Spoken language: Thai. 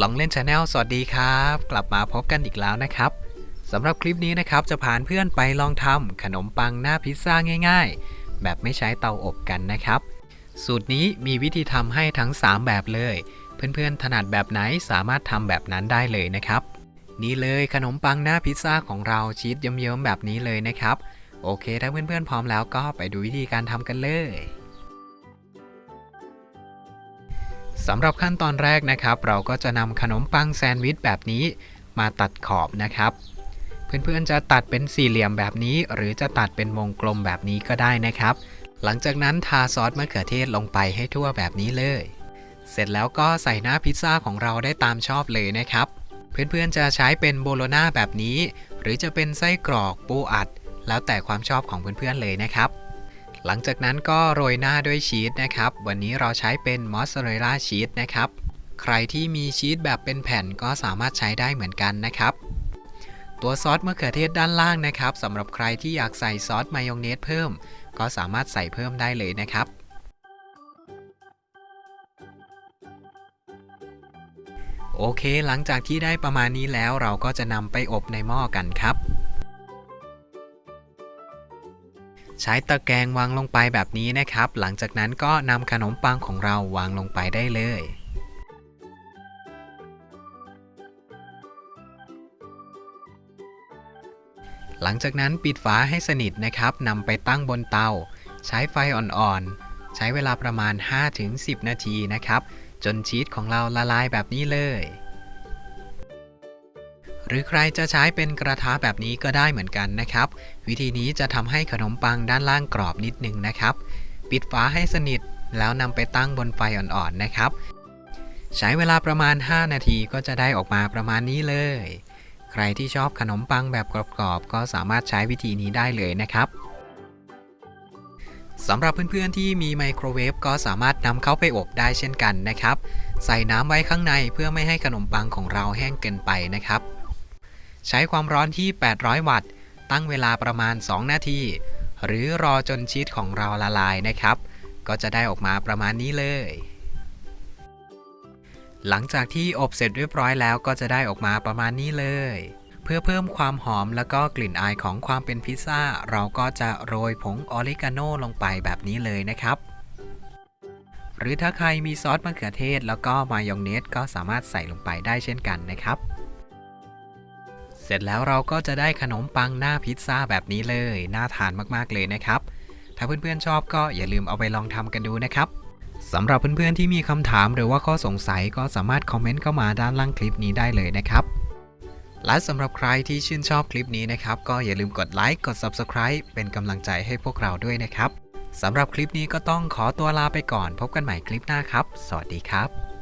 ลองเล่นชาแนลสวัสดีครับ กลับมาพบกันอีกแล้วนะครับสำหรับคลิปนี้นะครับจะพาเพื่อนไปลองทำขนมปังหน้าพิซซ่าง่าย ๆ แบบไม่ใช้เตาอบกันนะครับ สูตรนี้มีวิธีทำให้ทั้ง 3 แบบเลย เพื่อนๆถนัดแบบไหนสามารถทำแบบนั้นได้เลยนะครับ นี่เลยขนมปังหน้าพิซซ่าของเราชีสเยิ้มๆแบบนี้เลยนะครับ โอเคถ้าเพื่อนๆพร้อมแล้วก็ไปดูวิธีการทำกันเลย สำหรับขั้นตอนแรกนะครับ เราก็จะนำขนมปังแซนด์วิชแบบนี้มาตัดขอบนะครับ เพื่อนๆจะตัดเป็นสี่เหลี่ยมแบบนี้ หรือจะตัดเป็นวงกลมแบบนี้ก็ได้นะครับ หลังจากนั้นทาซอสมะเขือเทศลงไปให้ทั่วแบบนี้เลย เสร็จแล้วก็ใส่หน้าพิซซ่าของเราได้ตามชอบเลยนะครับ เพื่อนๆจะใช้เป็นโบโลนาแบบนี้ หรือจะเป็นไส้กรอกปูอัด แล้วแต่ความชอบของเพื่อนๆเลยนะครับ หลังจากนั้นก็โรยหน้าด้วยชีสนะครับ วันนี้เราใช้เป็นมอสซาเรลล่าชีสนะครับ ใครที่มีชีสแบบเป็นแผ่นก็สามารถใช้ได้เหมือนกันนะครับ ตัวซอสมะเขือเทศด้านล่างนะครับสำหรับใครที่อยากใส่ซอสมายองเนสเพิ่ม ก็สามารถใส่เพิ่มได้เลยนะครับโอเค หลังจากที่ได้ประมาณนี้แล้วเราก็จะนำไปอบในหม้อกันครับ ใช้ตะแกรงวางลงไปแบบนี้นะครับ หลังจากนั้นก็นำขนมปังของเราวางลงไปได้เลยหลังจากนั้นปิดฝาให้สนิทนะครับนำไปตั้งบนเตา ใช้ไฟอ่อนๆ ใช้เวลาประมาณ 5-10 นาทีนะครับ จนชีสของเราละลายแบบนี้เลย หรือใครจะใช้เป็นกระทะแบบนี้ก็ได้เหมือนกันนะครับ วิธีนี้จะทำให้ขนมปังด้านล่างกรอบนิดนึงนะครับ ปิดฝาให้สนิทแล้วนำไปตั้งบนไฟอ่อนๆนะครับ ใช้เวลาประมาณ 5 นาทีก็จะได้ออกมาประมาณนี้เลย ใครที่ชอบขนมปังแบบกรอบๆก็สามารถใช้วิธีนี้ได้เลยนะครับสำหรับเพื่อนๆที่มีไมโครเวฟก็สามารถนำเข้าไปอบได้เช่นกันนะครับ ใส่น้ำไว้ข้างในเพื่อไม่ให้ขนมปังของเราแห้งเกินไปนะครับ ใช้ความร้อนที่ 800 วัตต์ ตั้งเวลาประมาณ 2 นาที หรือรอจนชีสของเราละลายนะครับ ก็จะได้ออกมาประมาณนี้เลย หลังจากที่อบเสร็จเรียบร้อยแล้วก็จะได้ออกมาประมาณนี้เลย เพื่อเพิ่มความหอมแล้วก็กลิ่นอายของความเป็นพิซซ่า เราก็จะโรยผงออริกาโนลงไปแบบนี้เลยนะครับหรือถ้าใครมีซอสมะเขือเทศแล้วก็มายองเนสก็สามารถใส่ลงไปได้เช่นกันนะครับ เสร็จแล้วเราก็จะได้ขนมปังหน้าพิซซ่าแบบนี้เลย น่าทานมากๆเลยนะครับ ถ้าเพื่อนๆชอบก็อย่าลืมเอาไปลองทำกันดูนะครับสำหรับเพื่อนๆที่มีคำถามหรือว่าข้อสงสัยก็สามารถคอมเมนต์เข้ามาด้านล่างคลิปนี้ได้เลยนะครับและสำหรับใครที่ชื่นชอบคลิปนี้นะครับ ก็อย่าลืมกดไลค์กด Subscribe เป็นกำลังใจให้พวกเราด้วยนะครับสำหรับคลิปนี้ก็ต้องขอตัวลาไปก่อน พบกันใหม่คลิปหน้าครับ สวัสดีครับ